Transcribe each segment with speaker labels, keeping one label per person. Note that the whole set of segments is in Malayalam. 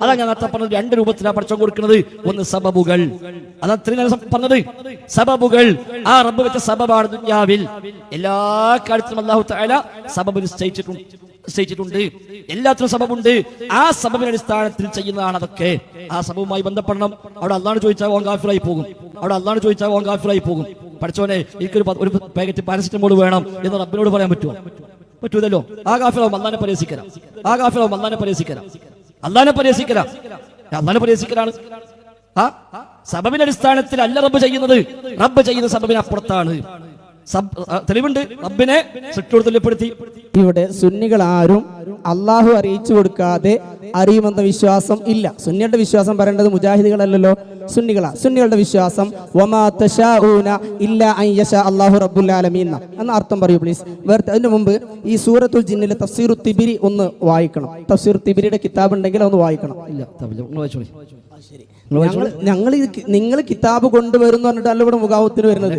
Speaker 1: അതാ ഞാൻ നേരത്തെ പറഞ്ഞത് രണ്ട് രൂപത്തിലാണ് പഠിച്ചു കൊടുക്കുന്നത്. ഒന്ന് സബബുകൾ. അതാ പറഞ്ഞത്. സബബുകൾ. ആ റബ്ബ് വെച്ച സബബാണ് ദുന്യാവിൽ. എല്ലാ കാര്യത്തിലും അള്ളാഹു തആല സബബ് നിശ്ചയിച്ചിട്ടുണ്ട് നിശ്ചയിച്ചിട്ടുണ്ട്. എല്ലാത്തിനും സബബുണ്ട്. ആ സബബിന്റെ അടിസ്ഥാനത്തിൽ ചെയ്യുന്നതാണ് അതൊക്കെ. ആ സബബുമായി ബന്ധപ്പെടണം. അവിടെ അള്ളാണ് ചോദിച്ചാൽ ഓൻ കാഫിറായി പോകും. അവിടെ അള്ളാണ് ചോദിച്ചാൽ ഓൻ കാഫിറായി പോകും. പഠിച്ചോനെ എനിക്കൊരു ഒരു പാക്കറ്റ് പാരസിറ്റമോൾ വേണം എന്ന് റബ്ബിനോട് പറയാൻ പറ്റുമോ? പറ്റൂലല്ലോ. ആ കാഫിറാവും അള്ളാനെ പരിഹസിക്കരാം. ആ കാഫിറാവും അള്ളാനെ പരിഹസിക്കരാം. അള്ളാനെ പരിഹസിക്കലാ. അള്ളാനെ പരിഹസിക്കലാണ്. ആ? സബബിന്റെ അടിസ്ഥാനത്തിൽ അല്ല റബ്ബ് ചെയ്യുന്നത്. റബ്ബ് ചെയ്യുന്ന സബബിന് അപ്പുറത്താണ്. സബ് ആ, തെളിവുണ്ട്. റബ്ബിനെ തുല്യപ്പെടുത്തി
Speaker 2: ഇവിടെ സുന്നികൾ ആരും അള്ളാഹു അറിയിച്ചു കൊടുക്കാതെ അറിയുമെന്ന വിശ്വാസം ഇല്ല. സുന്നിയുടെ വിശ്വാസം പറയേണ്ടത് മുജാഹിദുകളല്ലല്ലോ. സുന്നികളാ. സുന്നികളുടെ വിശ്വാസം റബ്ബുൽ ആലമീൻ എന്നാ. അർത്ഥം പറയൂ പ്ലീസ് വേറെ അതിന് മുമ്പ് ഈ സൂറത്തുൽ ജിന്നിലെ തഫ്സീറു തിബിരി ഒന്ന് വായിക്കണം. തഫ്സീർ തിബിരിയുടെ കിതാബ് ഉണ്ടെങ്കിൽ ഒന്ന് വായിക്കണം.
Speaker 1: ഇല്ല ശരി.
Speaker 2: ഞങ്ങൾ നിങ്ങൾ കിതാബ് കൊണ്ടുവരുന്നു പറഞ്ഞിട്ടല്ല ഇവിടെ മുഖാവത്തിന് വരുന്നത്.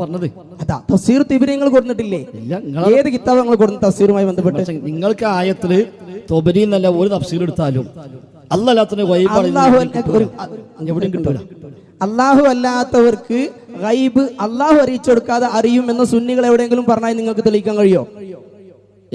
Speaker 1: പറഞ്ഞത്.
Speaker 2: അതാ തഫ്സീർ തിബിരി നിങ്ങൾ കൊടുത്തിട്ടില്ലേ? ഏത് കിതാബ് നിങ്ങൾ കൊടുത്ത തഫ്സീറുമായി ബന്ധപ്പെട്ട്?
Speaker 1: നിങ്ങൾക്ക് ആയത്തിൽ തൊബരി എന്നല്ല ഒരു തഫ്സീർ എടുത്താലും എവിടെയും കിട്ടൂല.
Speaker 2: അള്ളാഹു അല്ലാത്തവർക്ക് ഗൈബ് അള്ളാഹു അറിയിച്ചു കൊടുക്കാതെ അറിയും എന്ന സുന്നികൾ എവിടെയെങ്കിലും പറഞ്ഞാൽ നിങ്ങൾക്ക് തെളിയിക്കാൻ കഴിയോ?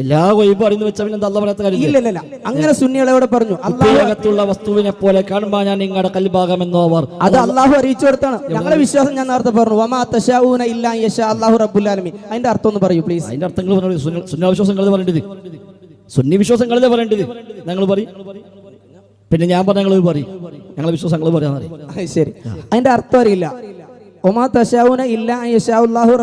Speaker 1: എല്ലാ വൈബ് അല്ല പറയാത്ത കാര്യം
Speaker 2: ഇല്ല ഇല്ല അങ്ങനെ സുന്നികൾ എവിടെ പറഞ്ഞു.
Speaker 1: കുപ്പിയകത്തുള്ള വസ്തുവിനെ പോലെ കാണുമ്പോൾ ഞാൻ നിങ്ങളുടെ കൽഭാഗമെന്നോ അവർ
Speaker 2: അത് അള്ളാഹു അറിയിച്ചു കൊടുത്താണ്. ഞങ്ങളുടെ വിശ്വാസം ഞാൻ നേരത്തെ പറഞ്ഞു. വമാ തശാഊന ഇല്ലാ യശാ അള്ളാഹു റബ്ബുൽ ആലമീൻ. അതിന്റെ അർത്ഥം ഒന്ന് പറയൂ പ്ലീസ്
Speaker 1: അതിന്റെ അർത്ഥങ്ങൾ പറഞ്ഞു? സുന്ന വിശ്വാസങ്ങൾ പറയേണ്ടത്? സുന്നി വിശ്വാസങ്ങളെ പറയേണ്ടത്? ഞങ്ങൾ പറയും. പിന്നെ ഞാൻ പറഞ്ഞ ഞങ്ങൾ പറയും. ഞങ്ങളെ വിശ്വാസങ്ങൾ പറയാൻ
Speaker 2: ശരി. അതിന്റെ അർത്ഥം അറിയില്ല. ഒമാ ഇല്ലാ അള്ളാഹു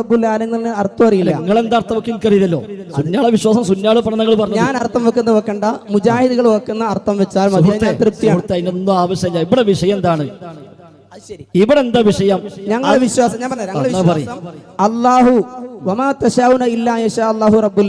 Speaker 2: അർത്ഥം അറിയില്ല.
Speaker 1: നിങ്ങൾ എന്താ അർത്ഥം വെക്കും എനിക്കറിയില്ലല്ലോ. സുന്യാളെ വിശ്വാസം സുന്യാളെ പറഞ്ഞ പറഞ്ഞു
Speaker 2: ഞാൻ അർത്ഥം വെക്കുന്ന വെക്കണ്ട. മുജാഹിദുകൾ വെക്കുന്ന അർത്ഥം വെച്ചാൽ മതി. തൃപ്തിയാണ്.
Speaker 1: അതിനൊന്നും ആവശ്യമില്ല. ഇവിടെ വിഷയം എന്താണ്? ഇവിടെ എന്താ വിഷയം?
Speaker 2: ഞങ്ങളെ വിശ്വാസം ഞാൻ പറഞ്ഞു അള്ളാഹു ഇല്ലാ യശാ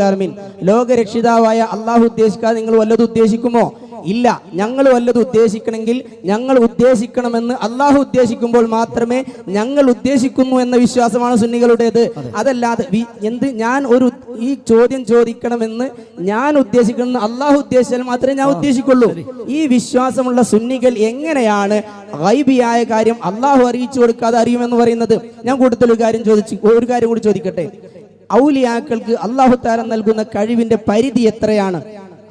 Speaker 2: ആലമീൻ. ലോകരക്ഷിതാവായ അള്ളാഹു ഉദ്ദേശിക്കാതെ നിങ്ങൾ വല്ലതും ഉദ്ദേശിക്കുമോ? ഇല്ല. ഞങ്ങൾ വല്ലതും ഉദ്ദേശിക്കണമെങ്കിൽ ഞങ്ങൾ ഉദ്ദേശിക്കണമെന്ന് അള്ളാഹു ഉദ്ദേശിക്കുമ്പോൾ മാത്രമേ ഞങ്ങൾ ഉദ്ദേശിക്കുന്നു എന്ന വിശ്വാസമാണ് സുന്നികളുടേത്. അതല്ലാതെ എന്ത് ഞാൻ ഒരു ഈ ചോദ്യം ചോദിക്കണമെന്ന് ഞാൻ ഉദ്ദേശിക്കണമെന്ന് അള്ളാഹു ഉദ്ദേശിച്ചാൽ മാത്രമേ ഞാൻ ഉദ്ദേശിക്കുള്ളൂ. ഈ വിശ്വാസമുള്ള സുന്നികൾ എങ്ങനെയാണ് ഗൈബിയായ കാര്യം അള്ളാഹു അറിയിച്ചു കൊടുക്കാതെ അറിയുമെന്ന് പറയുന്നത്? ഞാൻ കൂടുതൽ ഒരു കാര്യം ചോദിച്ചു ഒരു കാര്യം കൂടി ചോദിക്കട്ടെ. ഔലിയാക്കൾക്ക് അള്ളാഹു താരം നൽകുന്ന കഴിവിന്റെ പരിധി എത്രയാണ്?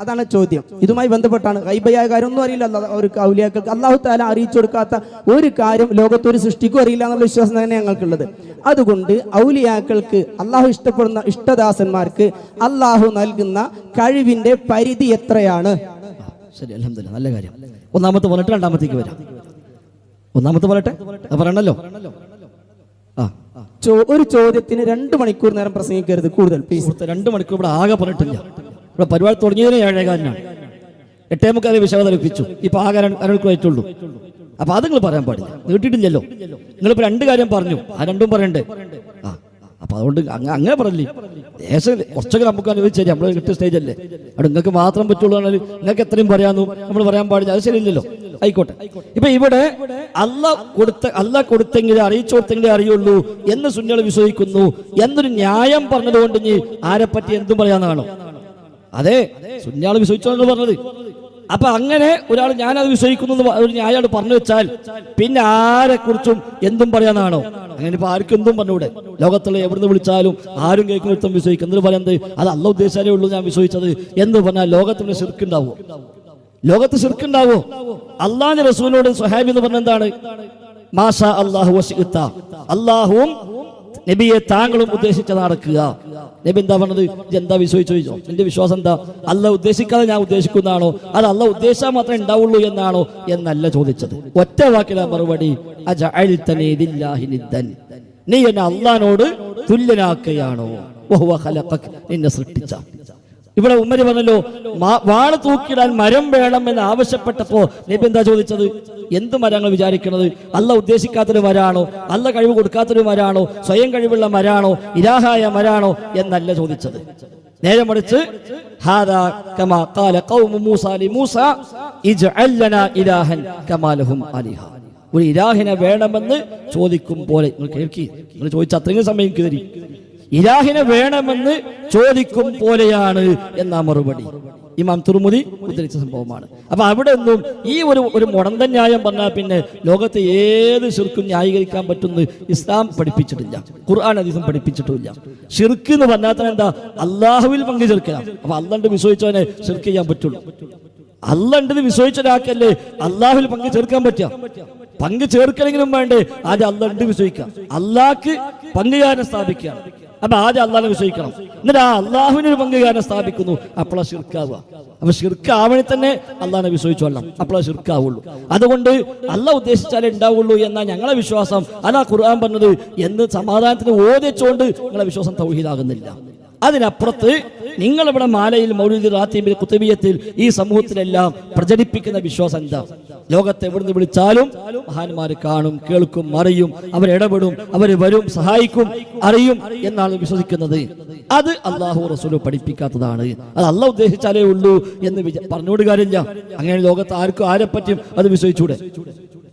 Speaker 2: അതാണ് ചോദ്യം. ഇതുമായി ബന്ധപ്പെട്ടാണ്. ഹൈബയായ കാര്യം ഒന്നും അറിയില്ല അവർക്ക് ഔലിയാക്കൾക്ക് അള്ളാഹു താല അറിയിച്ചു കൊടുക്കാത്ത ഒരു കാര്യം ലോകത്തൊരു സൃഷ്ടിക്കും അറിയില്ല എന്നുള്ള വിശ്വാസം തന്നെ ഞങ്ങൾക്കുള്ളത്. അതുകൊണ്ട് ഔലിയാക്കൾക്ക് അള്ളാഹു ഇഷ്ടപ്പെടുന്ന ഇഷ്ടദാസന്മാർക്ക് അള്ളാഹു നൽകുന്ന കഴിവിന്റെ പരിധി എത്രയാണ്?
Speaker 1: ശരി അലഹമില്ല നല്ല കാര്യം. ഒന്നാമത്തെ പറഞ്ഞിട്ട് രണ്ടാമത്തേക്ക് വരാം. ഒന്നാമത്തെ പറയട്ടെ അത് പറയണല്ലോ. ആ
Speaker 2: ഒരു ചോദ്യത്തിന് രണ്ട് മണിക്കൂർ നേരം പ്രസംഗിക്കരുത് കൂടുതൽ. പ്ലീസ്
Speaker 1: രണ്ട് മണിക്കൂർ ഇവിടെ ആകെ പറഞ്ഞിട്ടില്ല. ഇവിടെ പരിപാടി തുടങ്ങിയതിനെ ഏഴേകാലിനാണ് എട്ടേ മുക്കാലേ വിശകലനം ലഭിച്ചു. ഇപ്പൊ ആകാരൻ അര- അരമണിക്കൂർ ആയിട്ടുള്ളൂ. അപ്പൊ അത് നിങ്ങൾ പറയാൻ പാടില്ല. നീട്ടിയിട്ടില്ലല്ലോ നിങ്ങളിപ്പോ രണ്ട് കാര്യം പറഞ്ഞു. ആ രണ്ടും പറയണ്ടേ? ആ അപ്പൊ അതുകൊണ്ട് അങ്ങ- അങ്ങനെ പറഞ്ഞില്ലേ? ദേശം കുറച്ചൊക്കെ നമുക്ക് അനുഭവിച്ചു നമ്മൾ കിട്ടിയ സ്റ്റേജ് അല്ലേ? അവിടെ നിങ്ങൾക്ക് മാത്രം പറ്റുള്ളൂ നിങ്ങൾക്ക് എത്രയും പറയാന്നു. നമ്മൾ പറയാൻ പാടില്ല. അത് ശരിയില്ലല്ലോ. ആയിക്കോട്ടെ. ഇപ്പൊ ഇവിടെ അല്ല കൊടുത്ത അല്ല കൊടുത്തെങ്കിലേ അറിയിച്ചു കൊടുത്തെങ്കിലേ അറിയുള്ളൂ എന്ന് സുന്നികൾ വിശ്വസിക്കുന്നു. എന്നൊരു ന്യായം പറഞ്ഞതുകൊണ്ട് ഇനി ആരെപ്പറ്റി പറ്റി എന്തും പറയാന്നാണോ? അതെ സുന്യാൾ വിശ്വസിച്ചാണ് പറഞ്ഞത്. അപ്പൊ അങ്ങനെ ഒരാൾ ഞാനത് വിശ്വസിക്കുന്നു ഒരു ന്യായാട് പറഞ്ഞു വെച്ചാൽ പിന്നെ ആരെ കുറിച്ചും എന്തും പറയാനാണോ? അങ്ങനെ ഇപ്പൊ ആർക്കും എന്തും പറഞ്ഞൂടെ ലോകത്തുള്ള എവിടുന്ന് വിളിച്ചാലും ആരും കേൾക്കുന്നിടത്തും വിശ്വസിക്കും. എന്നിട്ട് പറയുന്നത് അത് അല്ല ഉദ്ദേശിച്ചാലേ ഉള്ളൂ ഞാൻ വിശ്വസിച്ചത്. എന്ന് പറഞ്ഞാൽ ലോകത്തിന് ശിർക്കുണ്ടാവോ? ലോകത്ത് ശിർക്കുണ്ടാവോ? അള്ളാഹ് റസൂലിനോട് സ്വഹാബി എന്ന് പറഞ്ഞ എന്താണ്? മാഷ അള്ളാഹു അള്ളാഹുവും നബിയെ താങ്കളും ഉദ്ദേശിച്ച നടക്കുക നബി എന്താ പറഞ്ഞത്? "ഇജ്ജ് എന്താ വിശ്വസിച്ചു ചോദിച്ചോ എന്റെ വിശ്വാസം എന്താ? അല്ല ഉദ്ദേശിക്കാതെ ഞാൻ ഉദ്ദേശിക്കുന്നതാണോ? അത് അല്ല ഉദ്ദേശിച്ചാൽ മാത്രമേ ഉണ്ടാവുള്ളൂ എന്നാണോ? എന്നല്ല ചോദിച്ചത്. ഒറ്റ വാക്കിലെ മറുപടി. നീ എന്നെ അള്ളഹാനോട് തുല്യനാക്കുകയാണോ. നിന്നെ സൃഷ്ടിച്ച. ഇവിടെ ഉമ്മര് പറഞ്ഞല്ലോ വാൾ തൂക്കിയിടാൻ മരം വേണം എന്ന് ആവശ്യപ്പെട്ടപ്പോ നബി എന്താ ചോദിച്ചത്? എന്ത് മരങ്ങൾ വിചാരിക്കുന്നത് അല്ല ഉദ്ദേശിക്കാത്തൊരു മരാണോ? അല്ല കഴിവ് കൊടുക്കാത്തൊരു മരാണോ? സ്വയം കഴിവുള്ള മരാണോ? ഇരാഹായ മരാണോ? എന്നല്ല ചോദിച്ചത്. നേരെ മറിച്ച് ഒരു ഇരാഹിനെ വേണമെന്ന് ചോദിക്കും പോലെ. നിങ്ങൾ കേൾക്കി. നിങ്ങൾ ചോദിച്ച അത്രയും സമയം കയറി ഇലാഹിനെ വേണമെന്ന് ചോദിക്കും പോലെയാണ് എന്ന മറുപടി. ഇമാം തുറമുതി ഉദ്ധരിച്ച സംഭവമാണ്. അപ്പൊ അവിടെ ഒന്നും ഈ ഒരു ഒരു മുടന്തൻ ന്യായം പറഞ്ഞാൽ പിന്നെ ലോകത്തെ ഏത് ശിർക്കും ന്യായീകരിക്കാൻ പറ്റുന്ന ഇസ്ലാം പഠിപ്പിച്ചിട്ടില്ല. ഖുർആൻ അധികം പഠിപ്പിച്ചിട്ടില്ല ഷിർക്ക് എന്ന് പറഞ്ഞാൽ തന്നെ എന്താ? അള്ളാഹുവിൽ പങ്കു ചേർക്കണം അപ്പൊ അള്ളണ്ട് വിശ്വസിച്ചവനെ ഷിർക്ക് ചെയ്യാൻ പറ്റുള്ളൂ. അല്ലണ്ട് വിശ്വസിച്ച ഒരാൾക്കല്ലേ അള്ളാഹുവിൽ പങ്കു ചേർക്കാൻ പറ്റുക? പങ്കു ചേർക്കണമെങ്കിലും വേണ്ടേ? ആദ്യം അല്ലണ്ട് വിശ്വസിക്കാം അള്ളാഹ്ക്ക് പങ്കുകാരനെ സ്ഥാപിക്കുക. അപ്പൊ ആദ്യം അള്ളാഹിനെ വിശ്വസിക്കണം എന്നിട്ട് ആ അള്ളാഹുവിന് ഒരു പങ്കുകാരനെ സ്ഥാപിക്കുന്നു. അപ്പോഴാ ശിർക്കാവുക. അപ്പൊ ശിർക്കാവണി തന്നെ അള്ളാഹിനെ വിശ്വസിച്ചോളാം അപ്പോഴാ ശിർക്കാവുള്ളൂ. അതുകൊണ്ട് അല്ല ഉദ്ദേശിച്ചാലേ ഉണ്ടാവുള്ളൂ എന്നാ ഞങ്ങളെ വിശ്വാസം. അല്ല ഖുർആൻ പറഞ്ഞത് എന്ന് സമാധാനത്തിന് ഓദിച്ചുകൊണ്ട് നിങ്ങളെ വിശ്വാസം തൗഹീദാകുന്നില്ല. അതിനപ്പുറത്ത് നിങ്ങളിവിടെ മാലയിൽ മൗലിദി റാത്തീബിൽ കുത്തബിയത്തിൽ ഈ സമൂഹത്തിലെല്ലാം പ്രചരിപ്പിക്കുന്ന വിശ്വാസം എന്താ? ലോകത്തെ എവിടുന്ന് വിളിച്ചാലും മഹാന്മാർ കാണും കേൾക്കും അറിയും അവരിടപെടും അവർ വരും സഹായിക്കും അറിയും എന്നാണ് വിശ്വസിക്കുന്നത്. അത് അള്ളാഹു റസൂൽ പഠിപ്പിക്കാത്തതാണ്. അത് അല്ല ഉദ്ദേശിച്ചാലേ ഉള്ളൂ എന്ന് പറഞ്ഞോട് കാര്യമില്ല. അങ്ങനെ ലോകത്ത് ആർക്കും ആരെ പറ്റും അത് വിശ്വസിച്ചൂടെ?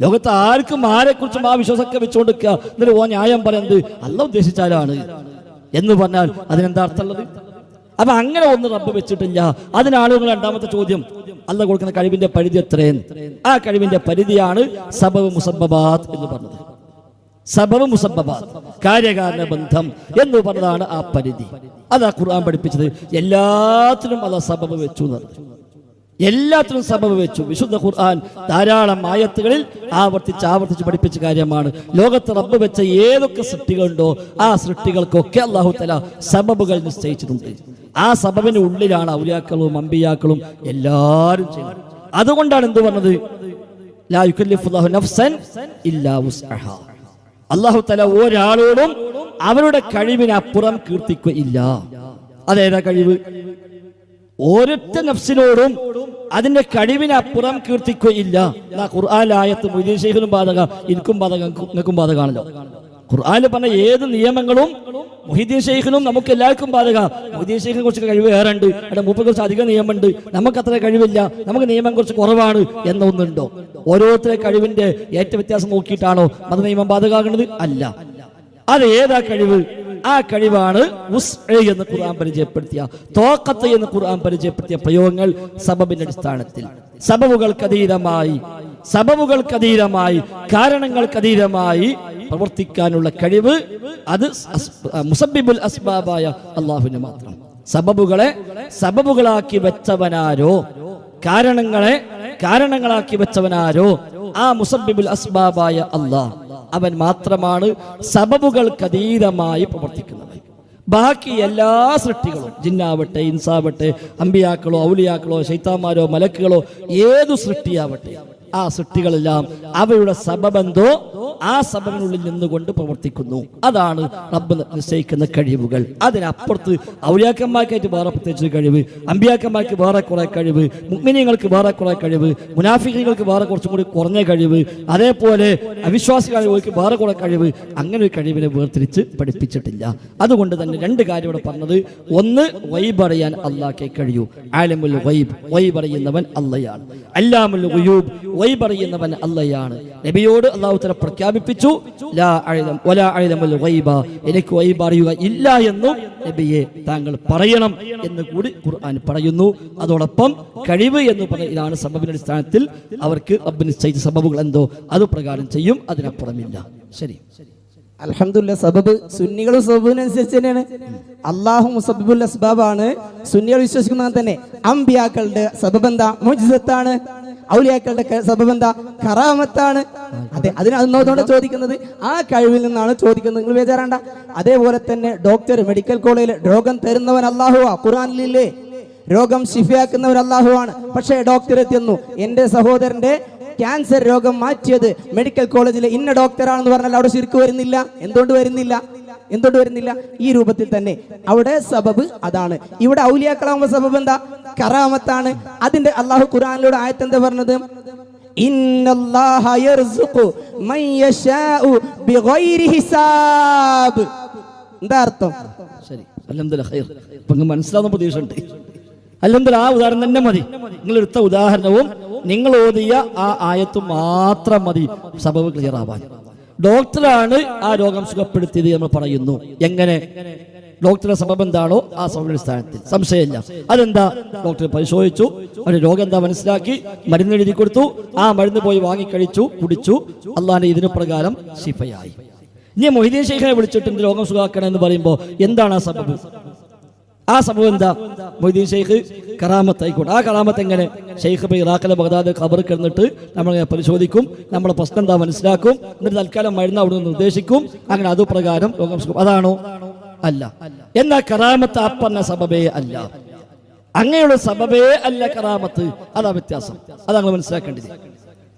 Speaker 1: ലോകത്ത് ആർക്കും ആരെക്കുറിച്ചും ആ വിശ്വാസമൊക്കെ വെച്ചുകൊണ്ടിരിക്കുക. എന്നിട്ട് ഓ ന്യായം പറയുന്നത് അല്ല ഉദ്ദേശിച്ചാലാണ്. എന്ന് പറഞ്ഞാൽ അതിനെന്താ അർത്ഥമുള്ളത്? അപ്പൊ അങ്ങനെ ഒന്ന് റബ്ബ് വെച്ചിട്ടില്ല. അതിനാളുകൾ രണ്ടാമത്തെ ചോദ്യം. അല്ല കൊടുക്കുന്ന കഴിവിന്റെ പരിധി എത്രയും ആ കഴിവിന്റെ പരിധിയാണ് സബബ് മുസബബാത്ത് എന്ന് പറഞ്ഞത്. സബബ് മുസബബാത്ത് കാര്യകാരണ ബന്ധം എന്ന് പറഞ്ഞതാണ് ആ പരിധി. അതാ ഖുർആൻ പഠിപ്പിച്ചത്. എല്ലാത്തിനും അതാ സബബ് വെച്ചു എന്ന് പറഞ്ഞു. എല്ലാത്തിനും സബബ് വെച്ചു. വിശുദ്ധ ഖുർആൻ ധാരാളം ആയത്തുകളിൽ ആവർത്തിച്ച് ആവർത്തിച്ച് പഠിപ്പിച്ച കാര്യമാണ്. ലോകത്ത് റബ്ബ് വെച്ച ഏതൊക്കെ സൃഷ്ടികളുണ്ടോ ആ സൃഷ്ടികൾക്കൊക്കെ അള്ളാഹു തല സബബുകൾ നിശ്ചയിച്ചിട്ടുണ്ട്. ആ സബബിന് ഉള്ളിലാണ് ഔലിയാക്കളും അമ്പിയാക്കളും എല്ലാവരും ചെയ്യുന്നത്. അതുകൊണ്ടാണ് എന്ത് പറഞ്ഞത്? ഇല്ലാ അള്ളാഹു തല ഒരാളോടും അവരുടെ കഴിവിനപ്പുറം കീർത്തിക്കില്ല അതേതാ കഴിവ്? ഓരൊറ്റ നഫ്സിനോടും അതിന്റെ കഴിവിനപ്പുറം കീർത്തിക്കുകയില്ല. ഖുർആാലായത്ത് മൊയ്തീൻ ശേഖനും ബാധക എനിക്കും ബാധക നിങ്ങൾക്കും ബാധകമാണല്ലോ ഖുർആാനിൽ പറഞ്ഞ ഏത് നിയമങ്ങളും മൊഹീദ്ദീൻ ഷെയ്ഖിനും നമുക്ക് എല്ലാവർക്കും ബാധക. മൊഹീദ്ദീൻ ഷെയ്ഖിനെ കുറിച്ച് കഴിവ് ഏറുണ്ട് അവിടെ മൂപ്പെ കുറിച്ച് അധികം നിയമമുണ്ട്. നമുക്ക് അത്ര കഴിവില്ല. നമുക്ക് നിയമം കുറച്ച് കുറവാണ് എന്നൊന്നുണ്ടോ? ഓരോരുത്തരെ കഴിവിന്റെ ഏറ്റ വ്യത്യാസം നോക്കിയിട്ടാണോ മത നിയമം ബാധകമാകുന്നത് അല്ല. അത് ഏതാ കഴിവ്? ആ കഴിവാണ് എന്ന് ഖുർആൻ പരിചയപ്പെടുത്തിയ തോക്കത്ത് എന്ന് ഖുർആൻ പരിചയപ്പെടുത്തിയ പ്രയോഗങ്ങൾ സബബിന്റെ അടിസ്ഥാനത്തിൽ. സബബുകൾക്കതീതമായി സബബുകൾക്കതീതമായി കാരണങ്ങൾക്കതീതമായി പ്രവർത്തിക്കാനുള്ള കഴിവ് അത് മുസബിബുൽ അസ്ബാബായ അള്ളാഹുവിന് മാത്രം. സബബുകളെ സബബുകളാക്കി വെച്ചവനാരോ കാരണങ്ങളെ കാരണങ്ങളാക്കി വെച്ചവനാരോ ആ മുസബിബുൽ അസ്ബാബായ അള്ളാഹ്. അവൻ മാത്രമാണ് സബബുകൾക്കതീതമായി പ്രവർത്തിക്കുന്നത്. ബാക്കി എല്ലാ സൃഷ്ടികളും ജിന്നാവട്ടെ ഇൻസാവട്ടെ അമ്പിയാക്കളോ ഔലിയാക്കളോ ശൈത്താന്മാരോ മലക്കുകളോ ഏതു സൃഷ്ടിയാവട്ടെ ആ സൃഷ്ടികളെല്ലാം അവയുടെ സബബെന്തോ ആ സബബിനുള്ളിൽ നിന്നുകൊണ്ട് പ്രവർത്തിക്കുന്നു. അതാണ് റബ്ബ് നിശ്ചയിക്കുന്ന കഴിവുകൾ. അതിനപ്പുറത്ത് ഔലിയാക്കന്മാർക്കായിട്ട് വേറെ പ്രത്യേകിച്ച് കഴിവ് അമ്പിയാക്കന്മാർക്ക് വേറെ കുറെ കഴിവ് മുഗ്മിനിയങ്ങൾക്ക് വേറെ കുറെ കഴിവ് മുനാഫികൾക്ക് വേറെ കുറച്ചും കൂടി കുറഞ്ഞ കഴിവ് അതേപോലെ അവിശ്വാസികൾക്ക് വേറെ കുറെ കഴിവ് അങ്ങനെ ഒരു കഴിവിനെ വേർതിരിച്ച് പഠിപ്പിച്ചിട്ടില്ല. അതുകൊണ്ട് തന്നെ രണ്ട് കാര്യം ഇവിടെ പറഞ്ഞത്. ഒന്ന് വൈബ് അറിയാൻ അള്ളാഹ്ക്കെ കഴിയൂ. ആലമുൽ വൈബ് വൈബ് അറിയുന്നവൻ അള്ളയാണ്. അല്ലാമുൽ വൈബ് പറയുന്നവൻ അല്ലയാണ് നബിയോട് അള്ളാഹു തല പ്രഖ്യാപിപ്പിച്ചു എനിക്ക് വൈബ് അറിയുക ഇല്ല എന്നും നബിയെ താങ്കൾ പറയണം എന്ന് കൂടി ഖുർആൻ പറയുന്നു. അതോടൊപ്പം കഴിവ് എന്ന് പറയുന്ന ഇതാണ് സബബിന്റെ അടിസ്ഥാനത്തിൽ അവർക്ക് റബ്ബ് നിശ്ചയിച്ച സബബുകൾ എന്തോ. അത് പ്രകാരം ചെയ്യും അതിനപ്പുറമില്ല. ശരി.
Speaker 2: അലഹമില്ല സബബ് സുന്നികളും സബബിനനുസരിച്ച് തന്നെയാണ്. അള്ളാഹു മുസബിബുൽ അസ്ബാബാണ്. സുന്നികൾ വിശ്വസിക്കുന്നത് തന്നെ. അംബിയാക്കളുടെ സബബ് എന്താ? മുജിസത്താണ്. ഔലിയാക്കളുടെ സബബ് എന്താ? കറാമത്താണ്. അതെ അതിന് അതിനോടാണ് ചോദിക്കുന്നത്? ആ കഴിവിൽ നിന്നാണ് ചോദിക്കുന്നത്. നിങ്ങൾ വിചാരണ്ട. അതേപോലെ തന്നെ ഡോക്ടർ മെഡിക്കൽ കോളേജിൽ രോഗം തരുന്നവൻ അള്ളാഹുവാ ഖുറാനിലില്ലേ രോഗം ശിഫയാക്കുന്നവൻ അള്ളാഹുവാണ് പക്ഷേ ഡോക്ടർ എത്തിയെന്നു. എന്റെ സഹോദരന്റെ ക്യാൻസർ രോഗം മാറ്റിയത് മെഡിക്കൽ കോളേജിലെ ഇന്ന ഡോക്ടറാണെന്ന് പറഞ്ഞാൽ അവിടെ ശരിക്കും വരുന്നില്ല. എന്തുകൊണ്ട് വരുന്നില്ല? എന്തുകൊണ്ട് വരുന്നില്ല? ഈ രൂപത്തിൽ തന്നെ. അവിടെ സബബ് അതാണ്. ഇവിടെ ഔലിയാക്കളാകുമ്പോ സബബ് എന്താ? കറാമത്താണ്. അതിന്റെ അള്ളാഹു ഖുറാനിലൂടെ ആയത്ത് എന്താ പറഞ്ഞത് എന്താ അർത്ഥം?
Speaker 1: ശരി. നിങ്ങൾക്ക് മനസ്സിലാവുന്ന പ്രതീക്ഷ ഉണ്ട് അലഹദില്ല ആ ഉദാഹരണം തന്നെ മതി. നിങ്ങൾ എടുത്ത ഉദാഹരണവും നിങ്ങൾ ഓതിയ ആ ആയത്തും മാത്രം മതി. സബബ് ക്ലിയർ ആവാൻ. ഡോക്ടറാണ് ആ രോഗം സുഖപ്പെടുത്തിയത് നമ്മൾ പറയുന്നു. എങ്ങനെ? ഡോക്ടറെ സബബ് എന്താണോ ആ സബബിന്റെ സ്ഥാനത്തിൽ സംശയമില്ല. അതെന്താ? ഡോക്ടർ പരിശോധിച്ചു. അവരുടെ രോഗം എന്താ മനസ്സിലാക്കി. മരുന്ന് എഴുതി കൊടുത്തു. ആ മരുന്ന് പോയി വാങ്ങിക്കഴിച്ചു കുടിച്ചു. അള്ളാന്റെ ഇതിന് പ്രകാരം ശിഫയായി. ഇനി മൊഹിദീൻ ഷെയ്ഖിനെ വിളിച്ചിട്ട് എന്ത് രോഗം സുഖാക്കണം എന്ന് പറയുമ്പോൾ എന്താണ് ആ സബബ് ആ സംഭവം എന്താ? മൊയ്തീൻ ഷെയ്ഖ് കറാമത്ത് ആയിക്കോട്ടെ ആ കറാമത്ത് എങ്ങനെ ഷെയ്ഖ് ഇറാഖിലെ ബഗ്ദാദ് ഖബർ കിടന്നിട്ട് നമ്മൾ പരിശോധിക്കും നമ്മുടെ പ്രശ്നം എന്താ മനസ്സിലാക്കും എന്നിട്ട് തൽക്കാലം മരുന്ന് അവിടെ നിർദ്ദേശിക്കും. അങ്ങനെ അത് പ്രകാരം രോഗം അതാണോ? അല്ല. എന്നാൽ കറാമത്ത് ആ പറഞ്ഞ സബബേ അല്ല. അങ്ങനെയുള്ള സബബേ അല്ല കറാമത്ത്. അതാ വ്യത്യാസം. അതാണ് മനസ്സിലാക്കേണ്ടത്.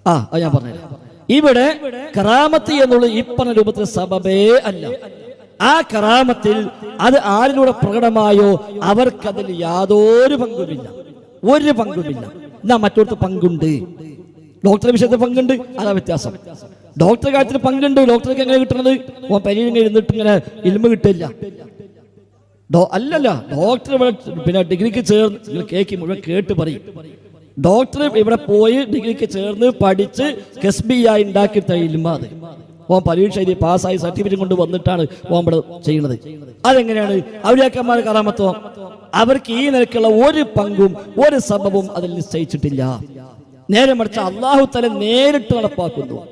Speaker 1: ആ അത് ഞാൻ പറഞ്ഞു ഇവിടെ കറാമത്ത് എന്നുള്ള ഈ പറഞ്ഞ രൂപത്തിൽ സബബേ അല്ല. ആ കറാമത്തിൽ അത് ആരിലൂടെ പ്രകടമായോ അവർക്കതിൽ യാതൊരു പങ്കുമില്ല. ഒരു പങ്കുമില്ല. എന്നാ മറ്റൊരു പങ്കുണ്ട്? ഡോക്ടറെ വിഷയത്തിൽ പങ്കുണ്ട്? അതാ വ്യത്യാസം. ഡോക്ടറെ കാര്യത്തിൽ പങ്കുണ്ട്? ഡോക്ടർക്ക് എങ്ങനെ കിട്ടുന്നത്? ഓ പരിയിൽ ഇരുന്നിട്ട് ഇങ്ങനെ ഇൽമ കിട്ടില്ല. അല്ലല്ല ഡോക്ടർ ഇവിടെ പിന്നെ ഡിഗ്രിക്ക് ചേർന്ന് നിങ്ങൾ കേക്ക് മുഴുവൻ കേട്ട് പറയും. ഡോക്ടർ ഇവിടെ പോയി ഡിഗ്രിക്ക് ചേർന്ന് പഠിച്ച് കെസ്ബിയായി ഉണ്ടാക്കി തയ്യിലുമ്പോ അത്. ഓൻ പരീക്ഷ എഴുതി പാസ്സായി സർട്ടിഫിക്കറ്റ് കൊണ്ട് വന്നിട്ടാണ് ഓൻ ഇവിടെ ചെയ്യുന്നത്. അതെങ്ങനെയാണ്? അവരാക്കന്മാർ കറാമത്തോ അവർക്ക് ഈ നിലക്കുള്ള ഒരു പങ്കും ഒരു സംഭവവും അതിൽ നിശ്ചയിച്ചിട്ടില്ല. നേരെ മറിച്ച് അള്ളാഹു തല നേരിട്ട് നടപ്പാക്കുന്നു.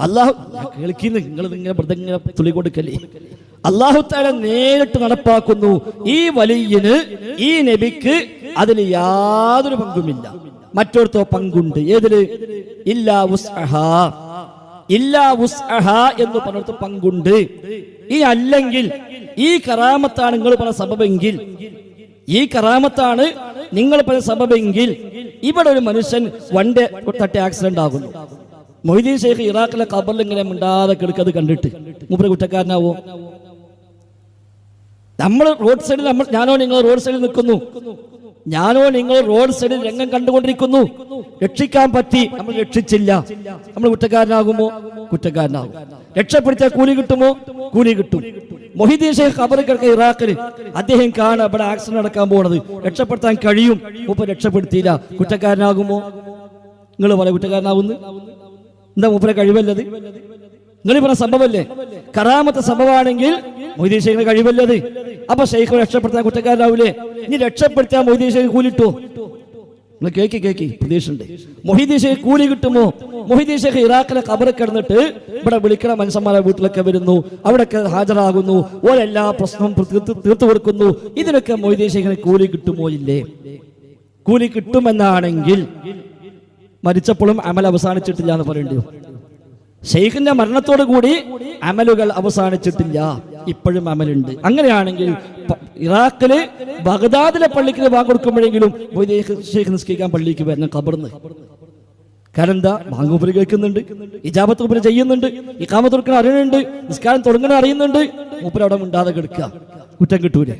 Speaker 1: അള്ളാഹു കേൾക്കുന്നു നിങ്ങൾ ഇങ്ങനെ മൃതങ്ങനെ തുള്ളി കൊടുക്കല്ലേ? അള്ളാഹു തല നേരിട്ട് നടപ്പാക്കുന്നു. ഈ വലിയന് ഈ നബിക്ക് അതിൽ യാതൊരു പങ്കുമില്ല. മറ്റൊരുത്തോ പങ്കുണ്ട്. ഏതിൽ? ഇല്ലാ എന്ന് പറഞ്ഞിടത്ത് പങ്കുണ്ട്. ഈ അല്ലെങ്കിൽ ഈ കറാമത്താണ് നിങ്ങൾ പറഞ്ഞ സബബെങ്കിൽ. ഈ കറാമത്താണ് നിങ്ങൾ പറഞ്ഞ സബബെങ്കിൽ. ഇവിടെ ഒരു മനുഷ്യൻ വണ്ടി തട്ടി ആക്സിഡന്റ് ആകുന്നു. മൊയ്തീൻ ഷെയ്ഖ് ഇറാഖിലെ ഖബറിൽ ഇങ്ങനെ മിണ്ടാതെ കിടക്കത് കണ്ടിട്ട്. മൂപ്പര് കുറ്റക്കാരനാവോ? നമ്മൾ റോഡ് സൈഡിൽ നമ്മൾ ഞാനോ നിങ്ങൾ റോഡ് സൈഡിൽ നിൽക്കുന്നു. ഞാനോ നിങ്ങൾ റോഡ് സൈഡിൽ രംഗം കണ്ടുകൊണ്ടിരിക്കുന്നു. രക്ഷിക്കാൻ പറ്റി നമ്മൾ രക്ഷിച്ചില്ല. നമ്മൾ കുറ്റക്കാരനാകുമോ? കുറ്റക്കാരനാകും. രക്ഷപ്പെടുത്തിയാൽ കൂലി കിട്ടുമോ? കൂലി കിട്ടും. മൊഹിദ്ദീൻ ഷെയ്ഖ് ഖബർ കിടക്കുന്ന ഇറാഖിൽ അദ്ദേഹം കാണാൻ ഇവിടെ ആക്സിഡന്റ് നടക്കാൻ പോണത്. രക്ഷപ്പെടുത്താൻ കഴിയും. ഉപ്പ രക്ഷപ്പെടുത്തിയില്ല. കുറ്റക്കാരനാകുമോ? നിങ്ങൾ പറ കുറ്റക്കാരനാകുന്നു എന്താ മൂപ്പരെ കഴിവല്ലത്? നിങ്ങൾ പറഞ്ഞ സംഭവല്ലേ കറാമത്തെ സംഭവമാണെങ്കിൽ മൊഹിദീൻ ഷെയ്ഖിന് കഴിവല്ലത്. അപ്പൊ ഷെയ്ഖ് രക്ഷപ്പെടുത്താൻ കുറ്റക്കാരനാവൂലേ? ഇനി രക്ഷപ്പെടുത്താൻ മൊയ്തീൻ ഷെയ്ഖ് കൂലിട്ടോ നിങ്ങൾ കേക്കി കേക്കി. പ്രതീക്ഷയുണ്ട്. മൊഹീദീൻ ഷെയ്ഖ് കൂലി കിട്ടുമോ? മൊഹീദീൻ ഷെയ്ഖ് ഇറാഖിലെ കബറ് കിടന്നിട്ട് ഇവിടെ വിളിക്കണ മനുഷ്യന്മാരെ വീട്ടിലൊക്കെ വരുന്നു. അവിടെയൊക്കെ ഹാജരാകുന്നു. ഓരെല്ലാ പ്രശ്നവും തീർത്ത് കൊടുക്കുന്നു ഇതിനൊക്കെ മൊയ്തീൻ ഷെയ്ഖിന് കൂലി കിട്ടുമോ ഇല്ലേ? കൂലി കിട്ടുമെന്നാണെങ്കിൽ മരിച്ചപ്പോഴും അമൽ അവസാനിച്ചിട്ടില്ല എന്ന് പറയേണ്ടി. ഷെയ്ഖിന്റെ മരണത്തോടു കൂടി അമലുകൾ അവസാനിച്ചിട്ടില്ല. ഇപ്പോഴും അമലുണ്ട്. അങ്ങനെയാണെങ്കിൽ ഇറാഖിൽ ബഗ്ദാദിലെ പള്ളിക്ക് ബാങ്ക് കൊടുക്കുമ്പോഴെങ്കിലും ഷെയ്ഖ് നിസ്കരിക്കാൻ പള്ളിക്ക് വരണം കബർന്ന് കാരണം എന്താ ബാങ്കൂപ്പര് കേൾക്കുന്നുണ്ട്. ഇജാബത്ത് ഉപരി ചെയ്യുന്നുണ്ട്. ഇക്കാമത്ത് കൊടുക്കണ അറിയുന്നുണ്ട്. നിസ്കാരം തുടങ്ങണ അറിയുന്നുണ്ട്. മൂപ്പര് അവിടെ മിണ്ടാതെ കിടക്കുക കുറ്റം കിട്ടൂല.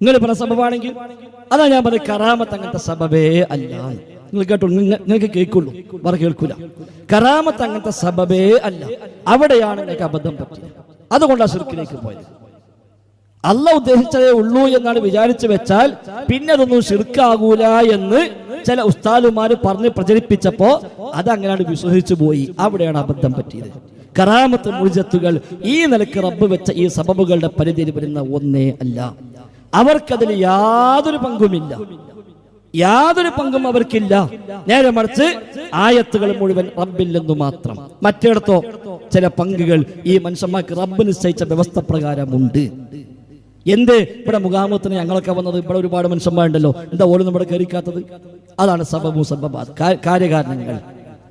Speaker 1: നിങ്ങൾ പറഞ്ഞ സബബാണെങ്കിൽ അതാ ഞാൻ പറഞ്ഞത് കറാമത്ത് അങ്ങനത്തെ സംഭവേ അല്ല. നിങ്ങൾ കേട്ടോ നിങ്ങ- നിങ്ങൾക്ക് കേൾക്കുള്ളൂ. വേറെ കേൾക്കൂല. കറാമത്ത് അങ്ങനത്തെ സബബേ അല്ല. അവിടെയാണ് നിങ്ങൾക്ക് അബദ്ധം പറ്റിയത്. അതുകൊണ്ടാണ് ശിർക്കിലേക്ക് പോയത്. അല്ല ഉദ്ദേശിച്ചതേ ഉള്ളൂ എന്നാണ് വിചാരിച്ചു വെച്ചാൽ പിന്നെ അതൊന്നും ഷിർക്കാകൂല എന്ന് ചില ഉസ്താദുമാര് പറഞ്ഞ് പ്രചരിപ്പിച്ചപ്പോ അതങ്ങനെയാണ് വിശ്വസിച്ചു പോയി. അവിടെയാണ് അബദ്ധം പറ്റിയത്. കറാമത്ത് മുഴുജത്തുകൾ ഈ നിലയ്ക്ക് റബ്ബ് വെച്ച ഈ സബബുകളുടെ പരിധിയിൽ വരുന്ന ഒന്നേ അല്ല. അവർക്കതിൽ യാതൊരു പങ്കുമില്ല. യാതൊരു പങ്കും അവർക്കില്ല. നേരെ മറിച്ച് ആയത്തുകൾ മുഴുവൻ റബ്ബിൽ നിന്നു മാത്രം. മറ്റിടത്തോ ചില പങ്കുകൾ ഈ മനുഷ്യന്മാർക്ക് റബ്ബ് നിശ്ചയിച്ച വ്യവസ്ഥ പ്രകാരമുണ്ട്. എന്ത്? ഇവിടെ മുഖാമുഖത്തിന് ഞങ്ങളൊക്കെ വന്നത് ഇവിടെ ഒരുപാട് മനുഷ്യന്മാരുണ്ടല്ലോ. എന്താ ഓരോ നമ്മുടെ കയറിക്കാത്തത് അതാണ് സബബു സബബാദ് കാര്യകാരണങ്ങൾ.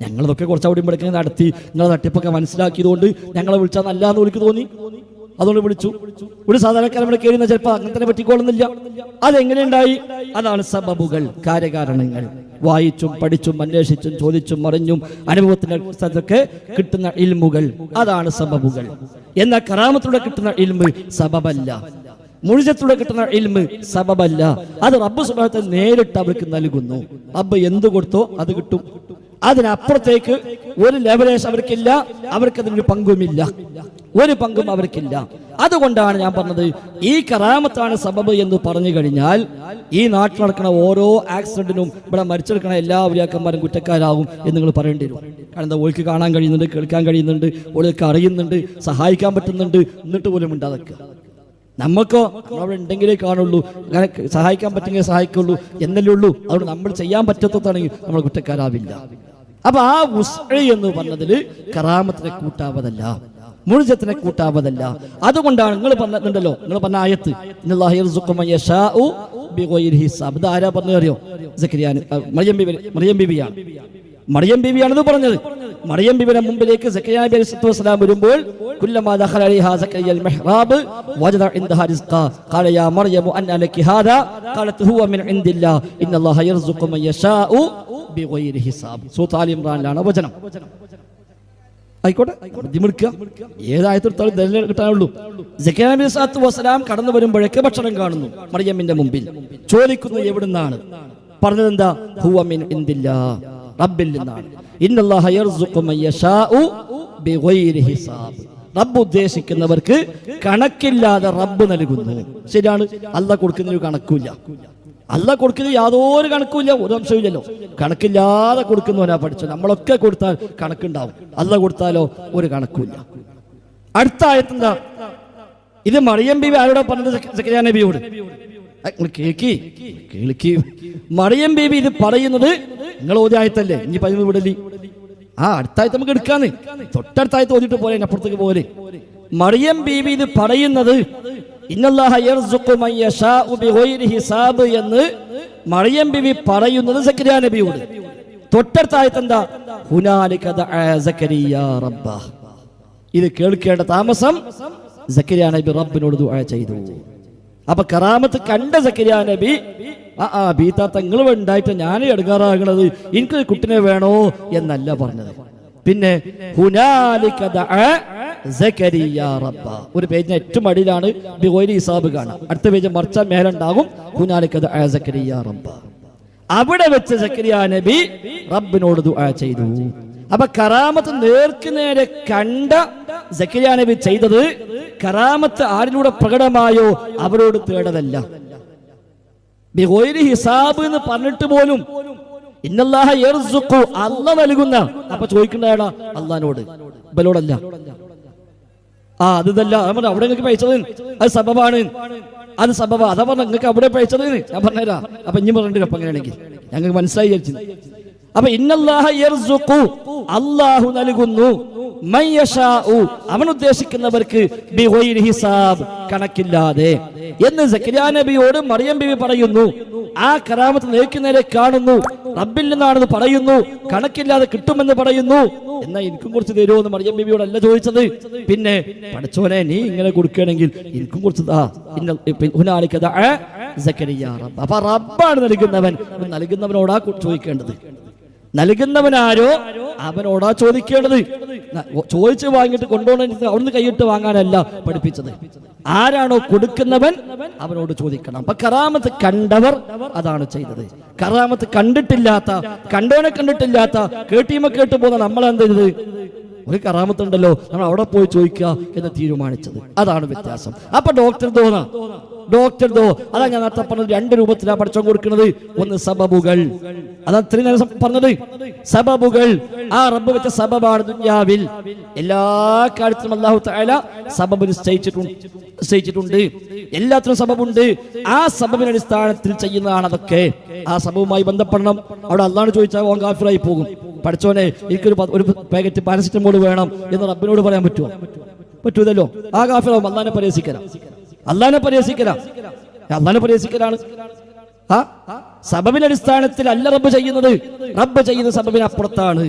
Speaker 1: ഞങ്ങളതൊക്കെ കുറച്ച് അവിടെ ഇവിടെ നടത്തി നിങ്ങളെ തട്ടിപ്പൊക്കെ മനസ്സിലാക്കിയതുകൊണ്ട് ഞങ്ങളെ വിളിച്ചാൽ നല്ലാന്ന് എനിക്ക് തോന്നി. അതുകൊണ്ട് വിളിച്ചു. ഒരു സാധാരണക്കാരൻ ഇവിടെ കയറി ചിലപ്പോൾ അങ്ങനെ പറ്റിക്കോളുന്നില്ല. അതെങ്ങനെ ഉണ്ടായി അതാണ് സബബുകൾ കാര്യകാരണങ്ങൾ. വായിച്ചും പഠിച്ചും അന്വേഷിച്ചും ചോദിച്ചും അറിഞ്ഞും അനുഭവത്തിന്റെ അടിസ്ഥാനത്തൊക്കെ കിട്ടുന്ന ഇൽമുകൾ. അതാണ് സബബുകൾ. എന്നാൽ കറാമത്തിലൂടെ കിട്ടുന്ന ഇൽമ് സബബല്ല. മുഴുജത്തിലൂടെ കിട്ടുന്ന ഇൽമ് സബബല്ല. അത് റബ്ബ് സുബാനത്തെ നേരിട്ട് അവർക്ക് നൽകുന്നു. അബ്ബ് എന്ത് കൊടുത്തോ അത് കിട്ടും. അതിനപ്പുറത്തേക്ക് ഒരു ലെവലേഷൻ അവർക്കില്ല. അവർക്ക് അതിനൊരു പങ്കുമില്ല. ഒരു പങ്കും അവർക്കില്ല. അതുകൊണ്ടാണ് ഞാൻ പറഞ്ഞത് ഈ കറാമത്താണ് സബബ് എന്ന് പറഞ്ഞു കഴിഞ്ഞാൽ ഈ നാട്ടിൽ നടക്കുന്ന ഓരോ ആക്സിഡന്റിനും ഇവിടെ മരിച്ചെടുക്കുന്ന എല്ലാ ഉരിയാക്കന്മാരും കുറ്റക്കാരാകും എന്ന് നിങ്ങൾ പറയേണ്ടി വരും. കാരണം ഓൾക്ക് കാണാൻ കഴിയുന്നുണ്ട് കേൾക്കാൻ കഴിയുന്നുണ്ട് ഓൾക്ക് അറിയുന്നുണ്ട് സഹായിക്കാൻ പറ്റുന്നുണ്ട് എന്നിട്ട് പോലും ഉണ്ടാതൊക്കെ നമുക്കോ അവിടെ ഉണ്ടെങ്കിലേ കാണുള്ളൂ അങ്ങനെ സഹായിക്കാൻ പറ്റുമെങ്കിൽ സഹായിക്കുള്ളൂ എന്നല്ലേ ഉള്ളൂ. അതുകൊണ്ട് നമ്മൾ ചെയ്യാൻ പറ്റത്തതാണെങ്കിൽ നമ്മൾ കുറ്റക്കാരാവില്ല. അപ്പൊ ആ ഉസ്ഴി എന്ന് പറഞ്ഞതിൽ കറാമത്തിനെ കൂട്ടാവതല്ല. മുഴുജത്തിനെ കൂട്ടാവതല്ല. അതുകൊണ്ടാണ് നിങ്ങൾ പറഞ്ഞിട്ടുണ്ടല്ലോ നിങ്ങൾ പറഞ്ഞ ആയത്ത് ഹിസാബ്. ഇത് ആരാ പറഞ്ഞു അറിയോ? സക്കരിയാൻ മറിയം ബിബി മറിയം ബിബിയാണ്. ബിബിയാണിത് പറഞ്ഞത്. മറിയം ബിബിയുടെ മുമ്പിലേക്ക് സക്കരിയ നബി അലൈഹി വസല്ലം വരുമ്പോൾ കുല്ലമാ ദഖല അലൈഹാ സക്കരിയ അൽ വജദ ഇൻദഹാ റിസ്ഖ. ഖാല യാ മറിയം അന്ന ഹാദാ? ഖാലത് ഹുവ മിൻ ഇൻദില്ലാ. ഇന്നല്ലാഹ യർസുഖു യശാഉ ബിഗൈരി ഹിസാബ്. സൂറത്ത് ആലി ഇംറാനിലാണ് വചനം. ആയിക്കോട്ടെ. കടന്നു വരുമ്പോഴേക്ക് ഭക്ഷണം കാണുന്നു. മറിയമ്മിന്റെ മുമ്പിൽ. ചോദിക്കുന്നു എവിടുന്നാണ്? പറഞ്ഞത് എന്താ ഹുവ മിൻ ഇൻദില്ലാ റബ്ബിൽ നിന്നാണ്. യർസുഖു ഹിസാബ്. റബ്ബ് ഉദ്ദേശിക്കുന്നവർക്ക് കണക്കില്ലാതെ റബ്ബ് നൽകുന്നു. ശരിയാണ്. അല്ല കൊടുക്കുന്ന ഒരു കണക്കില്ല അല്ല കൊടുക്കുന്നത് യാതൊരു കണക്കുമില്ല ഒരു അംശമില്ലല്ലോ കണക്കില്ലാതെ കൊടുക്കുന്നവനാ പഠിച്ചു നമ്മളൊക്കെ കൊടുത്താൽ കണക്കുണ്ടാവും. അല്ല കൊടുത്താലോ ഒരു കണക്കുമില്ല. അടുത്ത ആയത്തെന്താ ഇത് മറിയം ബിബി ആരോടെ പറഞ്ഞത് സക്കരിയ നബിയോട്? കേൾക്കി കേൾക്കി മറിയം ബേബി ഇത് പറയുന്നത് നിങ്ങൾ ഓതിയായത്തല്ലേ ഇനി പതിമൂന്ന് വിടലി ആ അടുത്തായത്ത് നമുക്ക് എടുക്കാന്ന്. തൊട്ടടുത്തായത്ത് ഓതിട്ട് പോലെ അപ്പുറത്തേക്ക് പോലെ മറിയം ബേബി ഇത് പറയുന്നത് ഹിസാബ് എന്ന് മറിയം ബിവി പറയുന്നത് സക്കരിയ നബിയോട്. തൊട്ടടുത്തായത്ത് എന്താ ഹുനാലിക ദഅ സക്കരിയ റബ്ബ. ഇത് കേൾക്കേണ്ട താമസം സക്കരിയ നബി റബ്ബിനോട് ദുആ ചെയ്തു. അപ്പൊ കറാമത്ത് കണ്ട സക്കരിയ നബി ആ ആ ബീത്ത തങ്ങൾ ഉണ്ടായിട്ട് ഞാൻ എടുക്കാറാകണത്. എനിക്കൊരു കുട്ടിനെ വേണോ? എന്നല്ല പറഞ്ഞത്. പിന്നെ ഹുനാലിക ദഅ സക്കരിയ റബ്ബ ഒരു പേജിന് ഏറ്റവും അടിയിലാണ് ഹിസാബ് കാണാം അടുത്ത പേജ് മറിച്ച മേലുണ്ടാകും. കുഞ്ഞാലിക്കത് അവിടെ വെച്ച് സക്കരിയ നബി റബ്ബിനോട് ദുആ ചെയ്തു. അപ്പൊ കറാമത്ത് നേർക്ക് നേരെ കണ്ട സക്കരിയ നബി ചെയ്തത് കറാമത്ത് ആരിലൂടെ പ്രകടമായോ അവരോട് തേടതല്ല. ഹിസാബ് എന്ന് പറഞ്ഞിട്ട് പോലും ഇന്നല്ലാഹ അല്ല നൽകുന്ന. അപ്പൊ ചോദിക്കണ്ടാടാ അള്ളഹാനോട് ഇവലോടല്ല ആ അതല്ല നമ്മൾ അവിടെ നിങ്ങൾക്ക് പഠിച്ചത് അത് സബബാണ്. അത് സബബ. അതാ പറഞ്ഞ നിങ്ങൾക്ക് അവിടെ പഠിച്ചത് ഞാൻ പറഞ്ഞുതരാ. അപ്പൊ ഇനി പറഞ്ഞിട്ട് അപ്പൊ അങ്ങനെയാണെങ്കിൽ ഞങ്ങൾക്ക് മനസ്സിലായി വിചാരിച്ചു. അപ്പൊ അല്ലാഹു നൽകുന്നു. അവൻ ഉദ്ദേശിക്കുന്നവർക്ക് ഹിസാബ്. കണക്കില്ലാതെ. എന്ന് സക്കരിയ നബിയോട് മറിയം ബിബി പറയുന്നു. ആ കറാമത്ത് നേർക്ക് കാണുന്നു. റബ്ബിൽ നിന്നാണെന്ന് പറയുന്നു കണക്കില്ലാതെ കിട്ടുമെന്ന് പറയുന്നു. എന്നാ എനിക്കും കുറച്ച് തരുമോ എന്ന് മറിയം ബിബിയോട് അല്ല ചോദിച്ചത്. പിന്നെ പഠിച്ചോനെ നീ ഇങ്ങനെ കൊടുക്കുകയാണെങ്കിൽ എനിക്കും കുറച്ച്. അപ്പൊ റബ്ബാണ് നൽകുന്നവൻ. നൽകുന്നവനോടാ ചോദിക്കേണ്ടത്. നൽകുന്നവനാരോ അവനോടാ ചോദിക്കേണ്ടത്? ചോദിച്ചു വാങ്ങിയിട്ട് കൊണ്ടുപോകണ അവിടുന്ന് കൈയിട്ട് വാങ്ങാനല്ല പഠിപ്പിച്ചത്. ആരാണോ കൊടുക്കുന്നവൻ അവനോട് ചോദിക്കണം. അപ്പൊ കറാമത്ത് കണ്ടവർ അതാണ് ചെയ്തത്. കറാമത്ത് കണ്ടിട്ടില്ലാത്ത കണ്ടവനെ കണ്ടിട്ടില്ലാത്ത കേട്ടീമ കേട്ട് പോകുന്ന നമ്മളെന്ത് ചെയ്തത്? ഒരു കറാമത്ത് ഉണ്ടല്ലോ നമ്മൾ അവിടെ പോയി ചോദിക്കുക എന്ന് തീരുമാനിച്ചത്. അതാണ് വ്യത്യാസം. അപ്പൊ ഡോക്ടർ തോന്ന ഡോക്ടർ ദോ അതാ ഞാൻ നേരത്തെ പറഞ്ഞത് രണ്ട് രൂപത്തിലാണ് പഠിച്ചോ കൊടുക്കുന്നത്. ഒന്ന് സബബുകൾ. അതാ ഇത്രയും നേരം പറഞ്ഞത്. സബബുകൾ. ആ റബ്ബ് വെച്ച സബബാണ് ദുന്യാവിൽ. എല്ലാ കാര്യത്തിലും അല്ലാഹു തആല സബബ് നിശ്ചയിച്ചിട്ടുണ്ട് നിശ്ചയിച്ചിട്ടുണ്ട്. എല്ലാത്തിനും സബബുണ്ട്. ആ സബബിന്റെ അടിസ്ഥാനത്തിൽ ചെയ്യുന്നതാണ് അതൊക്കെ. ആ സബബുമായി ബന്ധപ്പെടണം. അവിടെ അള്ളാഹ് ചോദിച്ചാൽ ഓൻ കാഫിറായി പോകും. പഠിച്ചോനെ എനിക്കൊരു ഒരു പാക്കറ്റ് പാരസിറ്റമോൾ വേണം എന്ന് റബ്ബിനോട് പറയാൻ പറ്റുമോ? പറ്റൂതല്ലോ ആ കാഫിറാവും. അള്ളാഹിനെ പരിഹസിക്കലാം. അള്ളാഹിനെ പരിഹസിക്കലാ അള്ളാഹിനെ പരിഹസിക്കലാണ്. ആ സബബിന്റെ അടിസ്ഥാനത്തിൽ അല്ല റബ്ബ് ചെയ്യുന്നത്. റബ്ബ് ചെയ്യുന്ന സബബിന് അപ്പുറത്താണ്.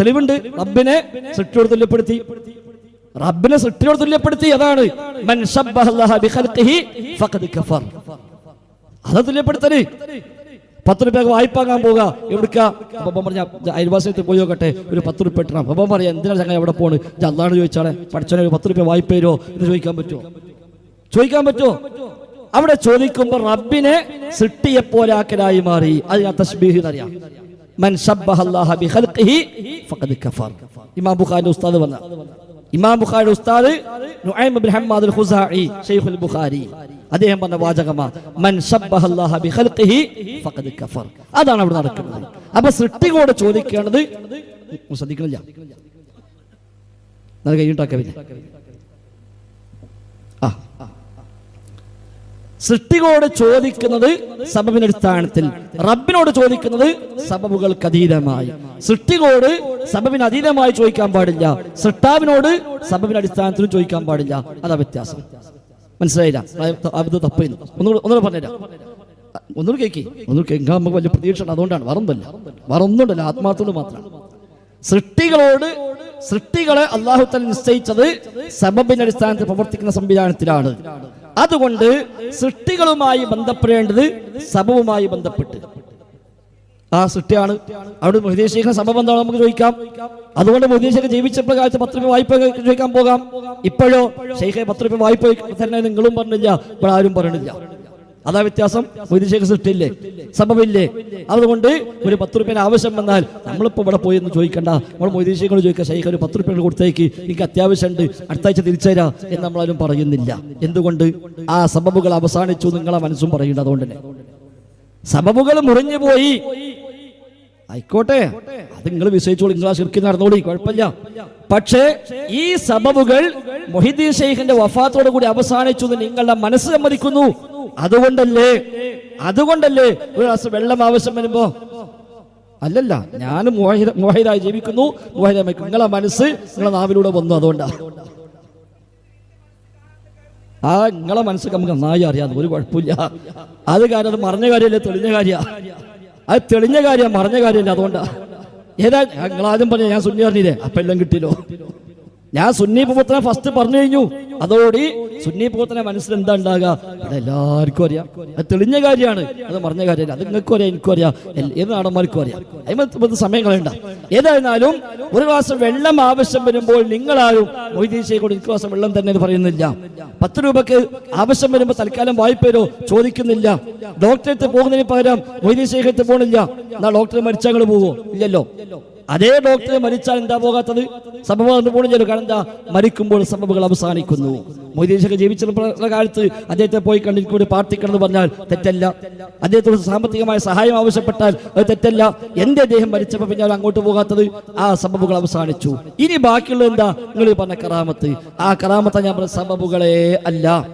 Speaker 1: തെളിവുണ്ട്. റബ്ബിനെ സൃഷ്ടിയോട് തുല്യപ്പെടുത്തി. റബ്ബിനെ സൃഷ്ടിയോട് തുല്യപ്പെടുത്തി അതാണ്. അത് തുല്യപ്പെടുത്തൽ. പത്ത് രൂപ വായ്പ വാങ്ങാൻ പോവുക. എവിടുക്ക? അപ്പം പറഞ്ഞ അയൽവാസത്തിൽ പോയി നോക്കട്ടെ. ഒരു പത്ത് രൂപ ഇട്ടണം. അപ്പം പറയാം എന്തിനാണ് ചങ്ങ എവിടെ പോണ്? അതാണ് ചോദിച്ചാളെ പഠിച്ചോനെ ഒരു പത്ത് രൂപ വായ്പ തരുമോ എന്ന് ചോദിക്കാൻ പറ്റുമോ ചോദിക്കാൻ പറ്റുമോ അവിടെ ചോദിക്കുമ്പോൾ റബ്ബിനെ സൃഷ്ടിയെ പോലാക്കലായി മാറി. അതിനാ തസ്ബീഹ് കഫർ. ഇമാം ബുഖാരി ഉസ്താദ് വന്ന. ഇമാം ബുഖാരി ഉസ്താദ് നുഐം ഇബ്നു ഹമ്മാദ് ഖുസാഇ ഷെയ്ഖുൽ ബുഖാരി. അദ്ദേഹം പറഞ്ഞ വാചകമാ മൻ ശബ്ബഹ അല്ലാഹ ബിഖൽഖിഹി ഫഖദ് കഫർ. അതാണ് അവിടെ നടക്കുന്നത്. അപ്പൊ സൃഷ്ടികളോട് ചോദിക്കേണ്ടത് ശ്രദ്ധിക്കണില്ല. ആ. സൃഷ്ടികളോട് ചോദിക്കുന്നത് സബബിന്റെ അടിസ്ഥാനത്തിൽ. റബ്ബിനോട് ചോദിക്കുന്നത് സബബുകൾക്ക് അതീതമായി. സൃഷ്ടികളോട് സബബിന് അതീതമായി ചോദിക്കാൻ പാടില്ല. സൃഷ്ടാവിനോട് സബബിന്റെ അടിസ്ഥാനത്തിലും ചോദിക്കാൻ പാടില്ല. അതാ വ്യത്യാസം. മനസ്സിലായില്ല. അത് തപ്പുന്നു. ഒന്നുകൂടെ ഒന്നുകൂടെ പറഞ്ഞുതരാം. ഒന്നുകൂടെ കേൾക്കി ഒന്നുകൂടെ കേൾക്കാൻ നമുക്ക് വലിയ പ്രതീക്ഷ ഉണ്ട് അതുകൊണ്ടാണ്. വറന്നല്ല വറന്നുണ്ടല്ല ആത്മാർത്ഥത മാത്രമാണ് സൃഷ്ടികളോട് സൃഷ്ടികളെ അള്ളാഹു തന്നെ നിശ്ചയിച്ചത് സബബിന്റെ അടിസ്ഥാനത്തിൽ പ്രവർത്തിക്കുന്ന സംവിധാനത്തിലാണ്. അതുകൊണ്ട് സൃഷ്ടികളുമായി ബന്ധപ്പെടേണ്ടത് സബവുമായി ബന്ധപ്പെട്ട്. ആ സൃഷ്ടിയാണ്. അവിടെ മൊഹീദേശിക്കുന്ന സംഭവം എന്താണ് നമുക്ക് ചോദിക്കാം. അതുകൊണ്ട് മൊഹീദേശിക്ക് ജീവിച്ചപ്പോൾ കാലത്ത് പത്ത് വായ്പ ചോദിക്കാൻ പോകാം. ഇപ്പോഴോ? ഷെയ്ഖെ പത്ത് വായ്പ തന്നെ നിങ്ങളും പറഞ്ഞില്ല. ഇവിടെ ആരും പറഞ്ഞില്ല. അതാ വ്യത്യാസം. മൊയ്തീശേഖ സൃഷ്ടിയില്ലേ? സംഭവമില്ലേ അതുകൊണ്ട് ഒരു പത്ത് റുപ്യന് ആവശ്യം വന്നാൽ നമ്മളിപ്പോൾ ഇവിടെ പോയി എന്ന് ചോദിക്കണ്ട. നമ്മൾ മൊയ്തീശേഖോട് ചോദിക്കാം ഷെയ്ഖ് ഒരു പത്ത് റുപ്യ കൊടുത്തേക്ക്. എനിക്ക് അത്യാവശ്യമുണ്ട്. അടുത്താഴ്ച തിരിച്ചേരാ എന്ന് നമ്മളാരും പറയുന്നില്ല. എന്തുകൊണ്ട്? ആ സബബുകൾ അവസാനിച്ചു. നിങ്ങളെ മനസ്സും പറയുന്നത്. അതുകൊണ്ട് തന്നെ. സബബുകൾ മുറിഞ്ഞു പോയി ആയിക്കോട്ടെ. അത് നിങ്ങൾ വിശ്വസിച്ചോളൂ. നിങ്ങൾ ആ ശിർക്കി നടന്നോളി. കുഴപ്പമില്ല. പക്ഷേ ഈ സബബുകൾ മൊഹിദ്ദീൻ ഷെയ്ഖിന്റെ വഫാത്തോടു കൂടി അവസാനിച്ചു എന്ന് നിങ്ങളുടെ മനസ്സ് സമ്മതിക്കുന്നു. അതുകൊണ്ടല്ലേ? അതുകൊണ്ടല്ലേ? ഒരു ഗ്ലാസ് വെള്ളം ആവശ്യം വരുമ്പോ? അല്ലല്ല. ഞാൻ മോഹിതായി ജീവിക്കുന്നു. മോഹിതായി നിങ്ങളെ മനസ്സ് നിങ്ങളെ നാവിലൂടെ വന്നു. അതുകൊണ്ടാ. ആ നിങ്ങളെ മനസ്സൊക്കെ നമുക്ക് നന്നായി അറിയാം. ഒരു കുഴപ്പമില്ല. അത് കാര്യം അത് മറഞ്ഞ കാര്യമല്ലേ തെളിഞ്ഞ കാര്യ അത് തെളിഞ്ഞ കാര്യം മറഞ്ഞ കാര്യമല്ല അതുകൊണ്ടാ. ഏതാ? ഞങ്ങൾ ആദ്യം പറഞ്ഞ ഞാൻ സുന്നി അറിഞ്ഞില്ലേ അപ്പൊ എല്ലാം കിട്ടിയല്ലോ. ഞാൻ സുന്നി പൂത്തനെ ഫസ്റ്റ് പറഞ്ഞു കഴിഞ്ഞു. അതോടി സുന്നി പൂത്തനെ മനസ്സിൽ എന്താ ഉണ്ടാകുക? അത് എല്ലാവർക്കും അറിയാം. അത് തെളിഞ്ഞ കാര്യമാണ്. അത് മറഞ്ഞ കാര്യമല്ല. അത് നിങ്ങൾക്കും അറിയാം എനിക്കും അറിയാം. ഏത് നാടന്മാർക്കും അറിയാം. അതിന് സമയം കളയണ്ട. ഏതായിരുന്നാലും ഒരു ഗ്ലാസ് വെള്ളം ആവശ്യം വരുമ്പോൾ നിങ്ങളാരും മൊയ്തീൻ കൊണ്ട് എനിക്ക് ഗ്ലാസ് വെള്ളം തന്നെ പറയുന്നില്ല. പത്ത് രൂപക്ക് ആവശ്യം വരുമ്പോൾ തൽക്കാലം വായ്പയിലോ ചോദിക്കുന്നില്ല. ഡോക്ടറെ പോകുന്നതിന് പകരം മൊയ്തീൻ ശേഖരത്ത് പോകണില്ല എന്നാ ഡോക്ടർ മരിച്ചാൽ നിങ്ങൾ പോവോ? ഇല്ലല്ലോ. അതേ ഡോക്ടർ മരിച്ചാൽ എന്താ പോകാത്തത്? സംഭവം പോണില്ലല്ലോ കാരണം എന്താ മരിക്കുമ്പോൾ സംഭവങ്ങൾ അവസാനിക്കുന്നു. മൊയ്തീശൊക്കെ ജീവിച്ചിരുന്ന കാലത്ത് അദ്ദേഹത്തെ പോയി കണ്ട് ഒരു എന്ന് പറഞ്ഞാൽ തെറ്റല്ല. അദ്ദേഹത്തോട് സാമ്പത്തികമായ സഹായം ആവശ്യപ്പെട്ടാൽ അത് തെറ്റല്ല. എന്റെ അദ്ദേഹം മരിച്ചപ്പോൾ പിന്നെ അങ്ങോട്ട് പോകാത്തത് ആ സംഭവങ്ങൾ അവസാനിച്ചു. ഇനി ബാക്കിയുള്ള എന്താ? നിങ്ങൾ പറഞ്ഞ കറാമത്ത്. ആ കറാമത്ത ഞാൻ പറഞ്ഞ സംഭവങ്ങളെ അല്ല.